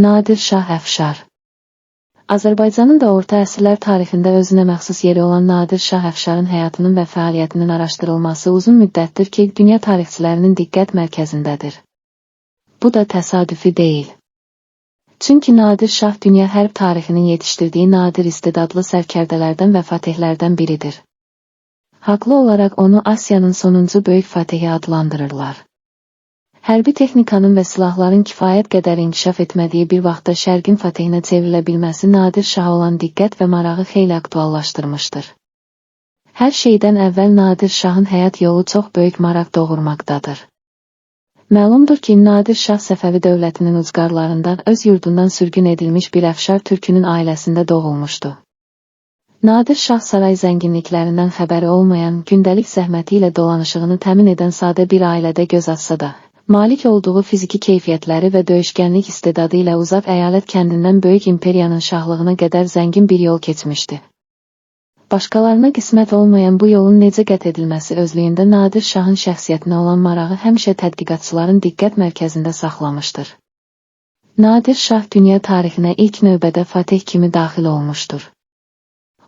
Nadir Şah Əfşar Azərbaycanın da orta əsrlər tarixində özünə məxsus yeri olan Nadir Şah Əfşarın həyatının və fəaliyyətinin araşdırılması uzun müddətdir ki, dünya tarixçilərinin diqqət mərkəzindədir. Bu da təsadüfi deyil. Çünki Nadir Şah dünya hərb tarixinin yetişdirdiyi nadir istedadlı sərkərdələrdən və fatehlərdən biridir. Haqlı olaraq onu Asiyanın sonuncu böyük fatehi adlandırırlar. Hərbi texnikanın və silahların kifayət qədər inkişaf etmədiyi bir vaxtda Şərqin fatehinə çevrilə bilməsi Nadir Şaha olan diqqət və marağı xeyli aktuallaşdırmışdır. Hər şeydən əvvəl Nadir Şahın həyat yolu çox böyük maraq doğurmaqdadır. Məlumdur ki, Nadir Şah Səfəvi dövlətinin ucqarlarından öz yurdundan sürgün edilmiş bir əfşar türkünün ailəsində doğulmuşdu. Nadir Şah saray zənginliklərindən xəbəri olmayan, gündəlik zəhməti ilə dolanışığını təmin edən sadə bir ailədə göz atsa da, Malik olduğu fiziki keyfiyyətləri və döyüşkənlik istedadı ilə uzaq əyalət kəndindən böyük imperiyanın şahlığına qədər zəngin bir yol keçmişdi. Başqalarına qismət olmayan bu yolun necə qət edilməsi özlüyündə Nadir Şahın şəxsiyyətinə olan marağı həmişə tədqiqatçıların diqqət mərkəzində saxlamışdır. Nadir Şah dünya tarixinə ilk növbədə Fatih kimi daxil olmuşdur.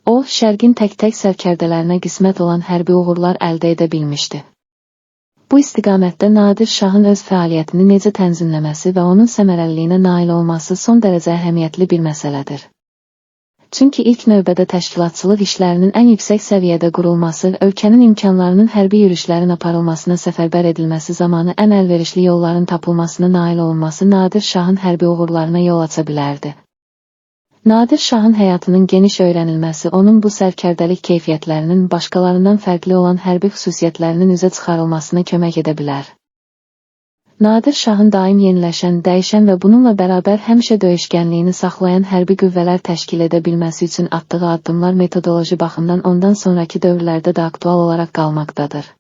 O, şərqin tək-tək sərkərdələrinə qismət olan hərbi uğurlar əldə edə bilmişdi. Bu istiqamətdə Nadir Şahın öz fəaliyyətini necə tənzimləməsi və onun səmərəliliyinə nail olması son dərəcə əhəmiyyətli bir məsələdir. Çünki ilk növbədə təşkilatçılıq işlərinin ən yüksək səviyyədə qurulması, ölkənin imkanlarının hərbi yürüşlərin aparılmasına səfərbər edilməsi zamanı ən əlverişli yolların tapılmasına nail olunması Nadir Şahın hərbi uğurlarına yol aça bilərdi. Nadir Şahın həyatının geniş öyrənilməsi onun bu sərkərdəlik keyfiyyətlərinin başqalarından fərqli olan hərbi xüsusiyyətlərinin üzə çıxarılmasına kömək edə bilər. Nadir Şahın daim yeniləşən, dəyişən və bununla bərabər həmişə döyüşkənliyini saxlayan hərbi qüvvələr təşkil edə bilməsi üçün atdığı addımlar metodoloji baxımdan ondan sonraki dövrlərdə də aktual olaraq qalmaqdadır.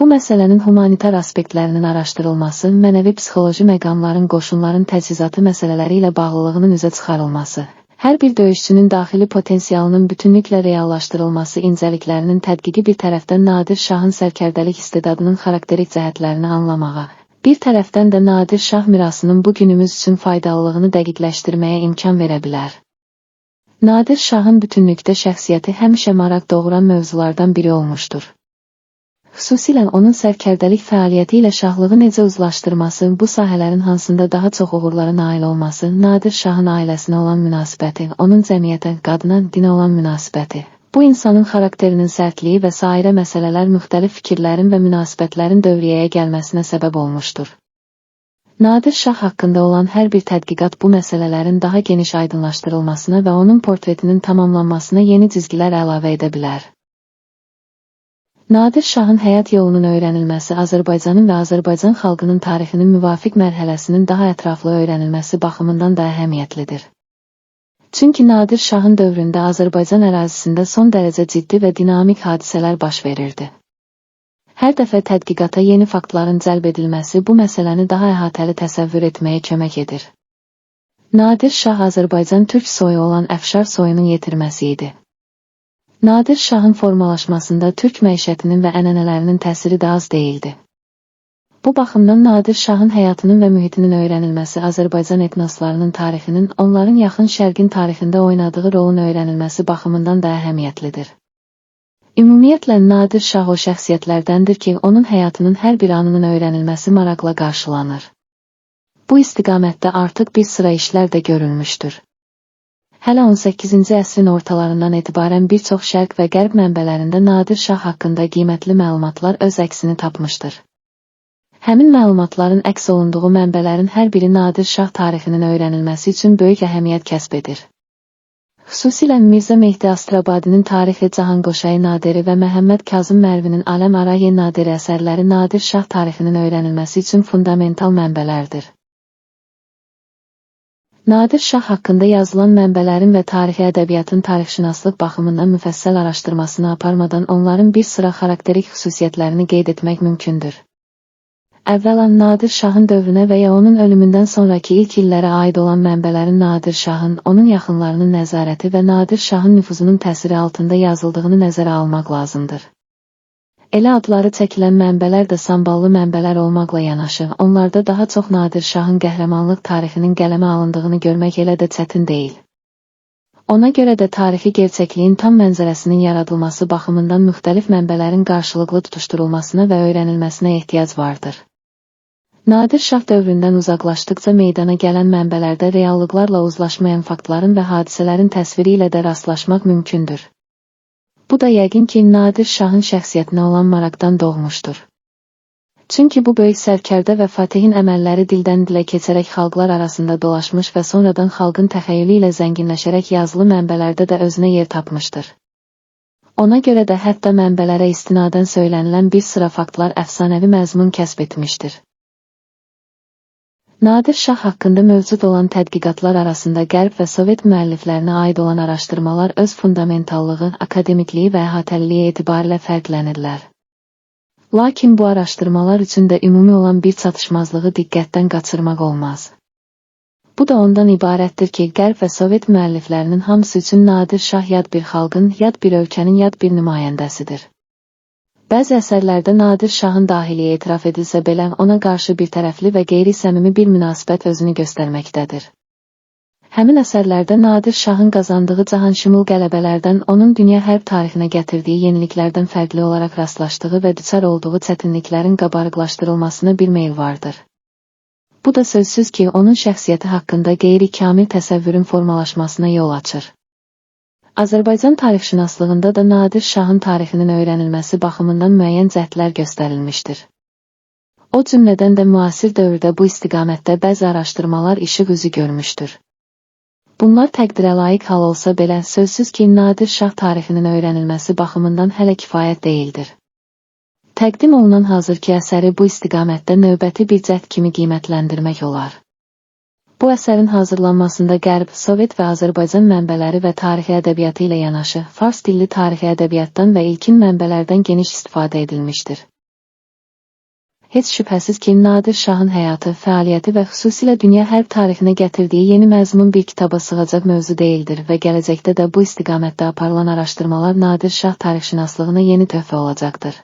Bu məsələnin humanitar aspektlərinin araşdırılması, mənəvi-psixoloji məqamların qoşunların təchizatı məsələləri ilə bağlılığının üzə çıxarılması, hər bir döyüşçünün daxili potensialının bütünlüklə reallaşdırılması incəliklərinin tədqiqi bir tərəfdən Nadir Şahın sərkərdəlik istedadının xarakterik cəhətlərini anlamağa, bir tərəfdən də Nadir Şah mirasının bu günümüz üçün faydalılığını dəqiqləşdirməyə imkan verə bilər. Nadir Şahın bütünlükdə şəxsiyyəti həmişə maraq doğuran mövzulardan biri olmuşdur. Xüsusilə onun sərkərdəlik fəaliyyəti ilə şahlığı necə uzlaşdırması, bu sahələrin hansında daha çox uğurlara nail olması, Nadir Şahın ailəsinə olan münasibəti, onun cəmiyyətə, qadına, dinə olan münasibəti, bu insanın xarakterinin sərtliyi və sairə məsələlər müxtəlif fikirlərin və münasibətlərin dövriyyəyə gəlməsinə səbəb olmuşdur. Nadir Şah haqqında olan hər bir tədqiqat bu məsələlərin daha geniş aydınlaşdırılmasına və onun portretinin tamamlanmasına yeni cizgilər əlavə edə bilər. Nadir Şahın həyat yolunun öyrənilməsi Azərbaycanın və Azərbaycan xalqının tarixinin müvafiq mərhələsinin daha ətraflı öyrənilməsi baxımından da əhəmiyyətlidir. Çünki Nadir Şahın dövründə Azərbaycan ərazisində son dərəcə ciddi və dinamik hadisələr baş verirdi. Hər dəfə tədqiqata yeni faktların cəlb edilməsi bu məsələni daha əhatəli təsəvvür etməyə kömək edir. Nadir Şah Azərbaycan türk soyu olan Əfşar soyunun yetirməsi idi. Nadir Şahın formalaşmasında türk məişətinin və ənənələrinin təsiri də az deyildi. Bu baxımdan Nadir Şahın həyatının və mühitinin öyrənilməsi Azərbaycan etnoslarının tarixinin, onların yaxın şərqin tarixində oynadığı rolun öyrənilməsi baxımından da əhəmiyyətlidir. Ümumiyyətlə Nadir Şah o şəxsiyyətlərdəndir ki, onun həyatının hər bir anının öyrənilməsi maraqla qarşılanır. Bu istiqamətdə artıq bir sıra işlər də görülmüşdür. Hələ 18-ci əsrin ortalarından etibarən bir çox şərq və qərb mənbələrində Nadir Şah haqqında qiymətli məlumatlar öz əksini tapmışdır. Həmin məlumatların əks olunduğu mənbələrin hər biri Nadir Şah tarixinin öyrənilməsi üçün böyük əhəmiyyət kəsb edir. Xüsusilə Mirzə Mehdi Astrabadinin Tarixi Cahanqoşay Nadiri və Məhəmməd Kazım Mərvinin Aləm Araye Nadiri əsərləri Nadir Şah tarixinin öyrənilməsi üçün fundamental mənbələrdir. Nadir Şah haqqında yazılan mənbələrin və tarixi ədəbiyyatın tarixşünaslıq baxımından müfəssəl araşdırmasını aparmadan onların bir sıra xarakterik xüsusiyyətlərini qeyd etmək mümkündür. Əvvəla Nadir Şahın dövrünə və ya onun ölümündən sonraki ilk illərə aid olan mənbələrin Nadir Şahın, onun yaxınlarının nəzarəti və Nadir Şahın nüfuzunun təsiri altında yazıldığını nəzərə almaq lazımdır. Elə adları çəkilən mənbələr də samballı mənbələr olmaqla yanaşı, onlarda daha çox Nadir Şahın qəhrəmanlıq tarixinin qələmə alındığını görmək elə də çətin deyil. Ona görə də tarixi gerçəkliyin tam mənzərəsinin yaradılması baxımından müxtəlif mənbələrin qarşılıqlı tutuşturulmasına və öyrənilməsinə ehtiyac vardır. Nadir Şah dövründən uzaqlaşdıqca meydana gələn mənbələrdə reallıqlarla uzlaşmayan faktların və hadisələrin təsviri ilə də rastlaşmaq mümkündür. Bu da yəqin ki, Nadir Şahın şəxsiyyətinə olan maraqdan doğmuşdur. Çünki bu böyük sərkərdə və Fatihin əməlləri dildən dilə keçərək xalqlar arasında dolaşmış və sonradan xalqın təxəyyülü ilə zənginləşərək yazılı mənbələrdə də özünə yer tapmışdır. Ona görə də hətta mənbələrə istinadən söylənilən bir sıra faktlar əfsanəvi məzmun kəsb etmişdir. Nadir Şah haqqında mövcud olan tədqiqatlar arasında Qərb və Sovet müəlliflərinə aid olan araşdırmalar öz fundamentallığı, akademikliyi və əhatəliliyi etibarilə fərqlənirlər. Lakin bu araşdırmalar üçün də ümumi olan bir çatışmazlığı diqqətdən qaçırmaq olmaz. Bu da ondan ibarətdir ki, Qərb və Sovet müəlliflərinin hamısı üçün Nadir Şah yad bir xalqın, yad bir ölkənin yad bir nümayəndəsidir. Bəzi əsərlərdə Nadir Şahın dahiliyə etiraf edilsə belə, ona qarşı bir tərəfli və qeyri-səmimi bir münasibət özünü göstərməkdədir. Həmin əsərlərdə Nadir Şahın qazandığı cahanşümul qələbələrdən onun dünya hərb tarixinə gətirdiyi yeniliklərdən fərqli olaraq rastlaşdığı və düçar olduğu çətinliklərin qabarıqlaşdırılmasına bir meyl vardır. Bu da sözsüz ki, onun şəxsiyyəti haqqında qeyri-kamil təsəvvürün formalaşmasına yol açır. Azərbaycan tarixşünaslığında da Nadir Şahın tarixinin öyrənilməsi baxımından müəyyən cəhdlər göstərilmişdir. O cümlədən də müasir dövrdə bu istiqamətdə bəzi araşdırmalar işıq üzü görmüşdür. Bunlar təqdirə layiq hal olsa belə, sözsüz ki, Nadir Şah tarixinin öyrənilməsi baxımından hələ kifayət deyildir. Təqdim olunan hazırki əsəri bu istiqamətdə növbəti bir cəhd kimi qiymətləndirmək olar. Bu əsərin hazırlanmasında Qərb, Sovet və Azərbaycan mənbələri və tarixi ədəbiyyatı ilə yanaşı, fars dilli tarixi ədəbiyyatdan və ilkin mənbələrdən geniş istifadə edilmişdir. Heç şübhəsiz ki, Nadir Şahın həyatı, fəaliyyəti və xüsusilə dünya hərb tarixinə gətirdiyi yeni məzmun bir kitaba sığacaq mövzu deyildir və gələcəkdə də bu istiqamətdə aparılan araşdırmalar Nadir Şah tarixşünaslığına yeni töhfə olacaqdır.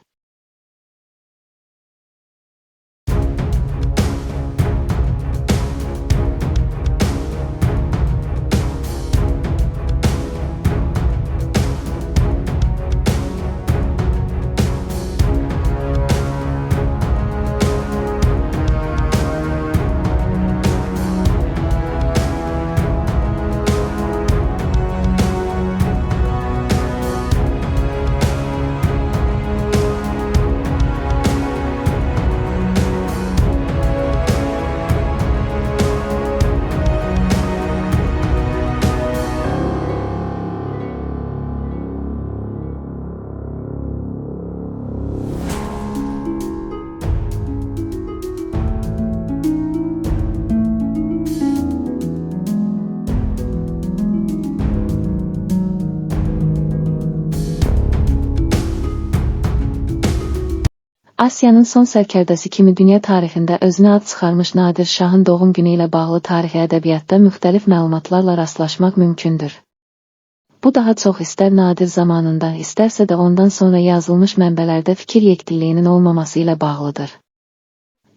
Asiyanın son sərkərdəsi kimi dünya tarixində özünə ad çıxarmış Nadir Şahın doğum günü ilə bağlı tarixi ədəbiyyatda müxtəlif məlumatlarla rastlaşmaq mümkündür. Bu daha çox istər nadir zamanında, istərsə də ondan sonra yazılmış mənbələrdə fikir yekdilliyinin olmaması ilə bağlıdır.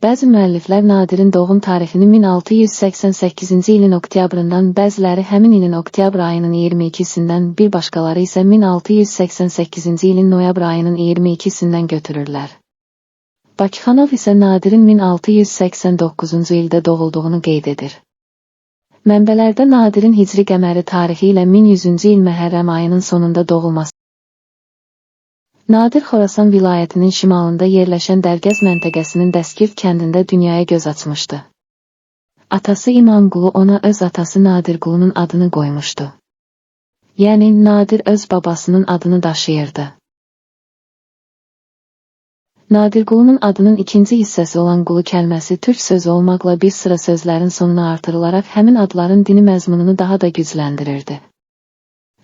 Bəzi müəlliflər Nadirin doğum tarixini 1688-ci ilin oktyabrından, bəziləri həmin ilin oktyabr ayının 22-sindən, bir başqaları isə 1688-ci ilin noyabr ayının 22-sindən götürürlər. Bakıxanov isə Nadirin 1689-cu ildə doğulduğunu qeyd edir. Mənbələrdə Nadirin hicri qəməri tarixi ilə 1100-cü il Məhərrəm ayının sonunda doğulması. Nadir Xorasan vilayətinin şimalında yerləşən Dərgəz məntəqəsinin Dəskirt kəndində dünyaya göz açmışdı. Atası İmanqulu ona öz atası Nadirqulunun adını qoymuşdu. Yəni Nadir öz babasının adını daşıyırdı. Nadirqulunun adının ikinci hissəsi olan qulu kəlməsi türk sözü olmaqla bir sıra sözlərin sonuna artırılaraq həmin adların dini məzmununu daha da gücləndirirdi.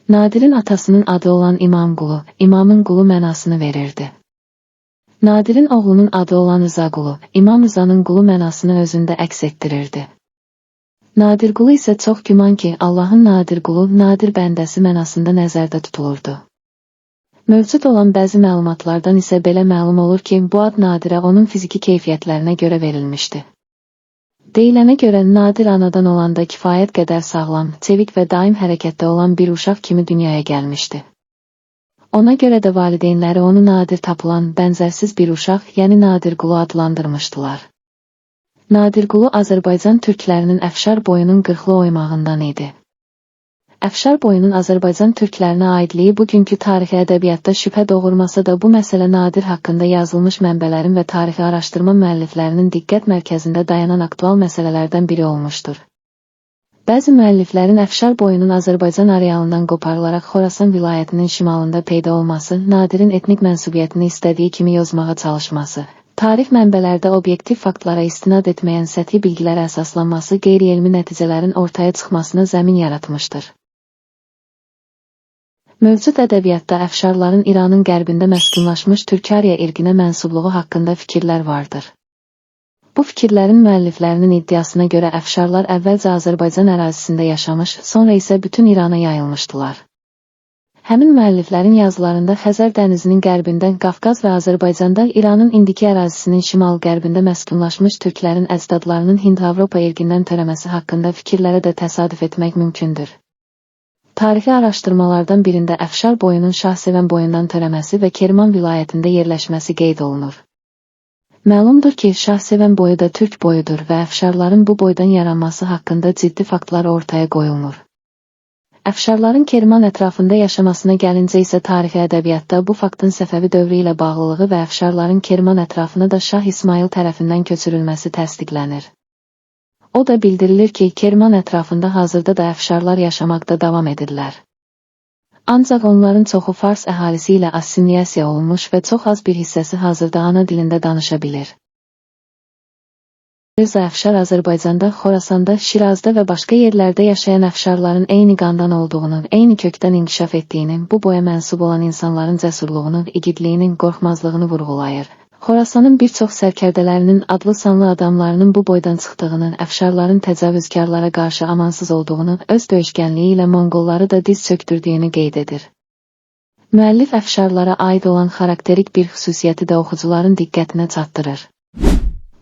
Nadirin atasının adı olan İmam Qulu, İmamın qulu mənasını verirdi. Nadirin oğlunun adı olan Rıza Qulu, İmam Rızanın qulu mənasını özündə əks etdirirdi. Nadir Qulu isə çox güman ki, Allahın Nadir Qulu, Nadir bəndəsi mənasında nəzərdə tutulurdu. Mövcud olan bəzi məlumatlardan isə belə məlum olur ki, bu ad Nadirə onun fiziki keyfiyyətlərinə görə verilmişdi. Deyilənə görə Nadir anadan olanda kifayət qədər sağlam, çevik və daim hərəkətdə olan bir uşaq kimi dünyaya gəlmişdi. Ona görə də valideynləri onu nadir tapılan, bənzərsiz bir uşaq, yəni Nadirqulu adlandırmışdılar. Nadirqulu Azərbaycan türklərinin Əfşar boyunun qırxlı oymağından idi. Əfşar boyunun Azərbaycan türklərinə aidliyi bugünkü tarixi ədəbiyyatda şübhə doğurmasa da bu məsələ Nadir haqqında yazılmış mənbələrin və tarixi araşdırma müəlliflərinin diqqət mərkəzində dayanan aktual məsələlərdən biri olmuşdur. Bəzi müəlliflərin Əfşar boyunun Azərbaycan arealından qoparılaraq Xorasan vilayətinin şimalında peyda olması, Nadirin etnik mənsubiyyətini istədiyi kimi yozmağa çalışması, tarix mənbələrdə obyektiv faktlara istinad etməyən səthi bilgilərə əsaslanması qeyri-elmi nəticələrin ortaya çıxmasına zəmin yaratmışdır. Mövcud ədəbiyyatda əfşarların İranın qərbində məskunlaşmış Türkariya irqinə mənsubluğu haqqında fikirlər vardır. Bu fikirlərin müəlliflərinin iddiasına görə əfşarlar əvvəlcə Azərbaycan ərazisində yaşamış, sonra isə bütün İrana yayılmışdılar. Həmin müəlliflərin yazılarında Xəzər dənizinin qərbindən Qafqaz və Azərbaycanda İranın indiki ərazisinin şimal-qərbində məskunlaşmış türklərin əcdadlarının Hind-Avropa irqindən törəməsi haqqında fikirlərə də təsadüf etmək mümkündür. Tarixi araşdırmalardan birində Əfşar boyunun Şahsevən boyundan törəməsi və Kerman vilayətində yerləşməsi qeyd olunur. Məlumdur ki, Şahsevən boyu da Türk boyudur və Əfşarların bu boydan yaranması haqqında ciddi faktlar ortaya qoyulmur. Əfşarların Kerman ətrafında yaşamasına gəlincə isə tarixi ədəbiyyatda bu faktın Səfəvi dövrü ilə bağlılığı və Əfşarların Kerman ətrafına da Şah İsmail tərəfindən köçürülməsi təsdiqlənir. O da bildirilir ki, Kerman ətrafında hazırda da əfşarlar yaşamaqda davam edirlər. Ancaq onların çoxu Fars əhalisi ilə assimiliyasiya olunmuş və çox az bir hissəsi hazırda ana dilində danışa bilir. Rıza Əfşar Azərbaycanda, Xorasanda, Şirazda və başqa yerlərdə yaşayan əfşarların eyni qandan olduğunu, eyni kökdən inkişaf etdiyini, bu boya mənsub olan insanların cəsurluğunun, igidliyinin, qorxmazlığını vurğulayır. Xorasanın bir çox sərkərdələrinin adlı sanlı adamlarının bu boydan çıxdığını, əfşarların təcavüzkarlara qarşı amansız olduğunu, öz döyüşkənliyi ilə Monqolları da diz çöktürdüyünü qeyd edir. Müəllif əfşarlara aid olan xarakterik bir xüsusiyyəti də oxucuların diqqətinə çatdırır.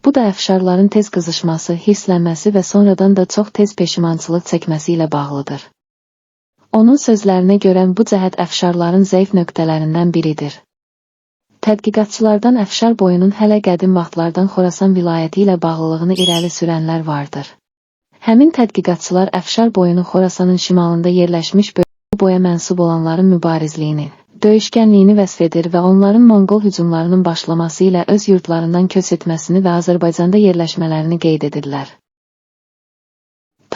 Bu da əfşarların tez qızışması, hisslənməsi və sonradan da çox tez peşimançılıq çəkməsi ilə bağlıdır. Onun sözlərinə görə bu cəhət əfşarların zəif nöqtələrindən biridir. Tədqiqatçılardan Əfşar boyunun hələ qədim vaxtlardan Xorasan vilayəti ilə bağlılığını irəli sürənlər vardır. Həmin tədqiqatçılar Əfşar boyunu Xorasanın şimalında yerləşmiş boya mənsub olanların mübarizliyini, döyüşkənliyini vəsf edir və onların Monqol hücumlarının başlaması ilə öz yurtlarından köç etməsini və Azərbaycanda yerləşmələrini qeyd edirlər.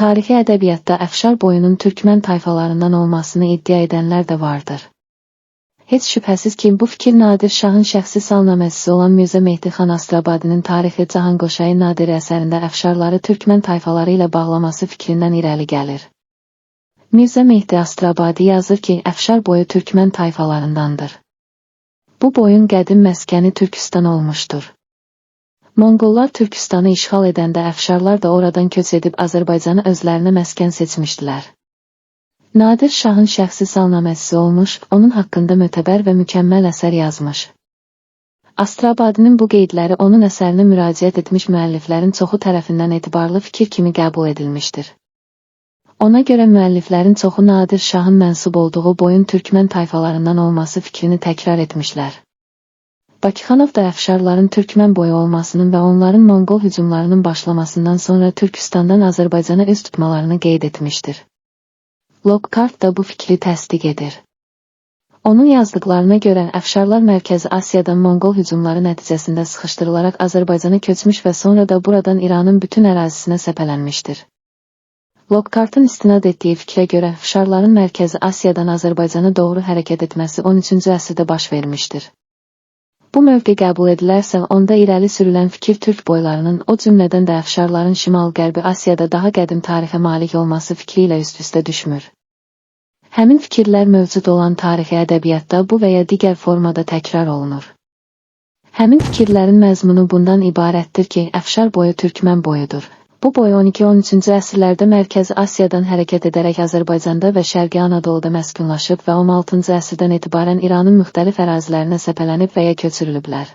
Tarixi ədəbiyyatda Əfşar boyunun türkmən tayfalarından olmasını iddia edənlər də vardır. Heç şübhəsiz ki, bu fikir Nadir Şahın şəxsi salnaməsisi olan Mirzə Mehdi xan Astrabadinin tarixi Cahan Qoşayı Nadir əsərində əfşarları türkmən tayfaları ilə bağlaması fikrindən irəli gəlir. Mirzə Mehdi Astrabadi yazır ki, əfşar boyu türkmən tayfalarındandır. Bu boyun qədim məskəni Türkistan olmuşdur. Monqollar Türkistanı işğal edəndə əfşarlar da oradan köç edib Azərbaycanı özlərinə məskən seçmişdilər. Nadir Şahın şəxsi salnaməsi olmuş, onun haqqında mötəbər və mükəmməl əsər yazmış. Astrabadinin bu qeydləri onun əsərinə müraciət etmiş müəlliflərin çoxu tərəfindən etibarlı fikir kimi qəbul edilmişdir. Ona görə müəlliflərin çoxu Nadir Şahın mənsub olduğu boyun türkmən tayfalarından olması fikrini təkrar etmişlər. Bakıxanov da əfşarların türkmən boyu olmasının və onların Monqol hücumlarının başlamasından sonra Türkistandan Azərbaycana üz tutmalarını qeyd etmişdir. Lockhart da bu fikri təsdiq edir. Onun yazdıqlarına görə Əfşarlar Mərkəzi Asiyadan Monqol hücumları nəticəsində sıxışdırılaraq Azərbaycana köçmüş və sonra da buradan İranın bütün ərazisinə səpələnmişdir. Lockhartın istinad etdiyi fikrə görə Əfşarların Mərkəzi Asiyadan Azərbaycana doğru hərəkət etməsi 13-cü əsrdə baş vermişdir. Bu mövqe qəbul edilərsə, onda irəli sürülən fikir türk boylarının, o cümlədən də əfşarların şimal-qərbi Asiyada daha qədim tarixə malik olması fikri ilə üst-üstə düşmür. Həmin fikirlər mövcud olan tarixi ədəbiyyatda bu və ya digər formada təkrar olunur. Həmin fikirlərin məzmunu bundan ibarətdir ki, əfşar boyu türkmən boyudur. Bu boy 12-13-cü əsrlərdə Mərkəzi Asiyadan hərəkət edərək Azərbaycanda və Şərqi Anadoluda məskunlaşıb və 16-cı əsrdən etibarən İranın müxtəlif ərazilərinə səpələnib və ya köçürülüblər.